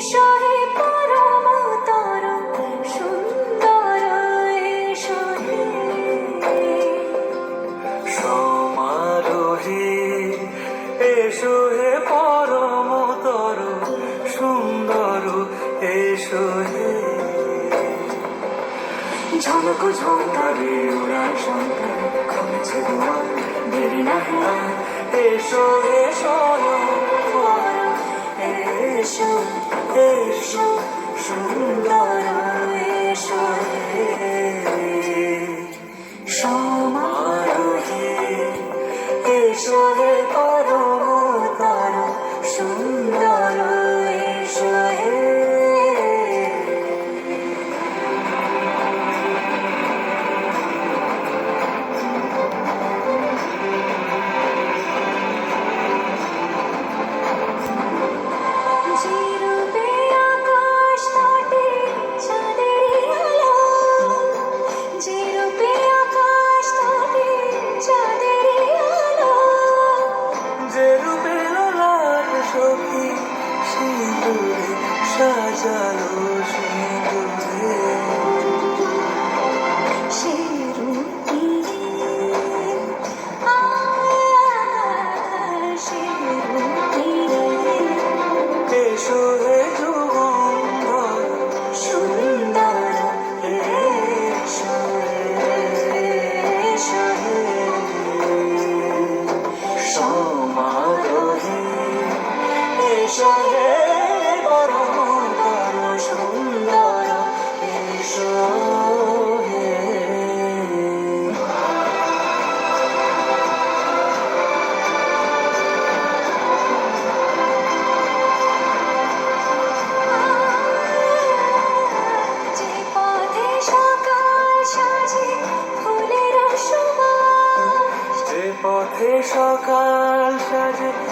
show. এসো হে পরম তর, সুন্দর এসো হে। ঝলক ঝলকারে উড়ার সন্তান কমেছে দোয়ার দেরি না এসো এসো এসো এসো, সুন্দর এসো সমারোহে এসো হে পরম। সুন্দর এসো হে। পরমতর সুন্দর এসো পথে সকাল সাজে